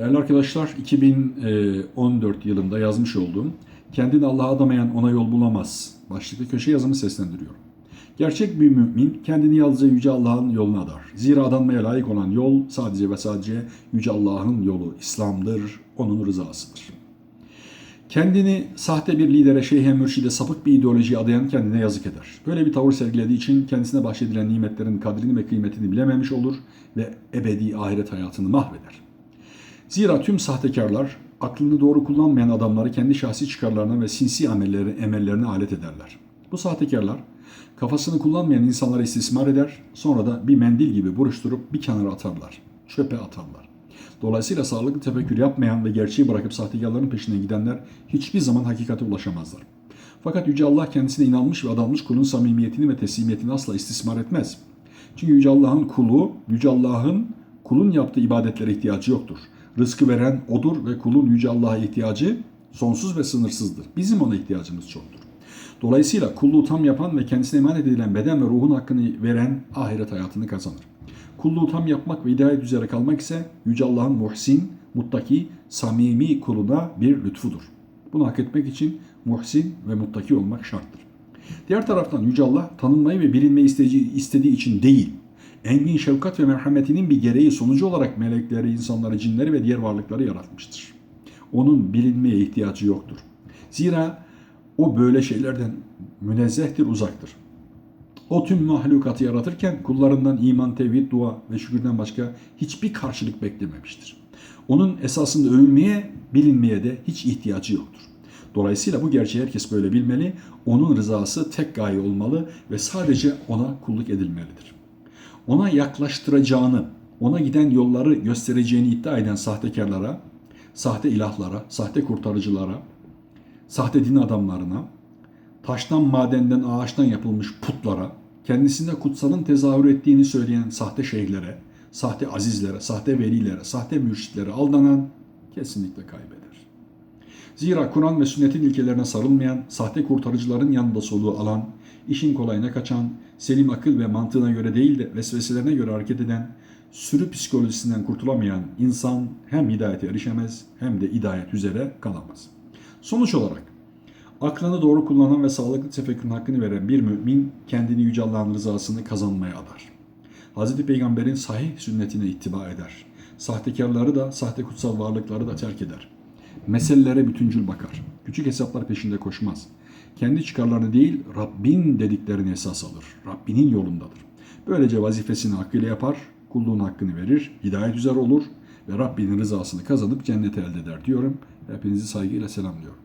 Değerli arkadaşlar, 2014 yılında yazmış olduğum Kendini Allah'a adamayan ona yol bulamaz başlıklı köşe yazımı seslendiriyorum. Gerçek bir mümin kendini yalnızca Yüce Allah'ın yoluna adar. Zira adanmaya layık olan yol sadece ve sadece Yüce Allah'ın yolu, İslam'dır, onun rızasıdır. Kendini sahte bir lidere, şeyhe, mürşide, sapık bir ideolojiye adayan kendine yazık eder. Böyle bir tavır sergilediği için kendisine bahşedilen nimetlerin kadrini ve kıymetini bilememiş olur ve ebedi ahiret hayatını mahveder. Zira tüm sahtekarlar aklını doğru kullanmayan adamları kendi şahsi çıkarlarına ve sinsi amelleri, emellerine alet ederler. Bu sahtekarlar kafasını kullanmayan insanları istismar eder, sonra da bir mendil gibi buruşturup bir kenara atarlar, çöpe atarlar. Dolayısıyla sağlıklı tefekkür yapmayan ve gerçeği bırakıp sahtekarların peşinden gidenler hiçbir zaman hakikate ulaşamazlar. Fakat Yüce Allah kendisine inanmış ve adanmış kulun samimiyetini ve teslimiyetini asla istismar etmez. Çünkü Yüce Allah'ın kulu, Yüce Allah'ın kulun yaptığı ibadetlere ihtiyacı yoktur. Rızkı veren O'dur ve kulun Yüce Allah'a ihtiyacı sonsuz ve sınırsızdır. Bizim ona ihtiyacımız çoktur. Dolayısıyla kulluğu tam yapan ve kendisine emanet edilen beden ve ruhun hakkını veren ahiret hayatını kazanır. Kulluğu tam yapmak ve hidayet üzere kalmak ise Yüce Allah'ın muhsin, muttaki, samimi kuluna bir lütfudur. Bunu hak etmek için muhsin ve muttaki olmak şarttır. Diğer taraftan Yüce Allah tanınmayı ve bilinmeyi istediği, için değil, engin şefkat ve merhametinin bir gereği sonucu olarak melekleri, insanları, cinleri ve diğer varlıkları yaratmıştır. Onun bilinmeye ihtiyacı yoktur. Zira o böyle şeylerden münezzehtir, uzaktır. O tüm mahlukatı yaratırken kullarından iman, tevhid, dua ve şükürden başka hiçbir karşılık beklememiştir. Onun esasında övülmeye, bilinmeye de hiç ihtiyacı yoktur. Dolayısıyla bu gerçeği herkes böyle bilmeli, onun rızası tek gaye olmalı ve sadece ona kulluk edilmelidir. Ona yaklaştıracağını, ona giden yolları göstereceğini iddia eden sahtekarlara, sahte ilahlara, sahte kurtarıcılara, sahte din adamlarına, taştan, madenden, ağaçtan yapılmış putlara, kendisinde kutsalın tezahür ettiğini söyleyen sahte şeyhlere, sahte azizlere, sahte velilere, sahte mürşitlere aldanan kesinlikle kaybeder. Zira Kur'an ve sünnetin ilkelerine sarılmayan, sahte kurtarıcıların yanında soluğu alan, işin kolayına kaçan, selim akıl ve mantığına göre değil de vesveselerine göre hareket eden, sürü psikolojisinden kurtulamayan insan hem hidayete erişemez hem de hidayet üzere kalamaz. Sonuç olarak aklını doğru kullanan ve sağlıklı tefekkürün hakkını veren bir mümin kendini Yüce Allah'ın rızasını kazanmaya adar. Hz. Peygamber'in sahih sünnetine ittiba eder. Sahtekarları da, sahte kutsal varlıkları da terk eder. Meselelere bütüncül bakar. Küçük hesaplar peşinde koşmaz. Kendi çıkarlarını değil, Rabbin dediklerini esas alır. Rabbinin yolundadır. Böylece vazifesini hakkıyla yapar, kulluğun hakkını verir, hidayet üzere olur ve Rabbinin rızasını kazanıp cenneti elde eder diyorum. Hepinizi saygıyla selamlıyorum.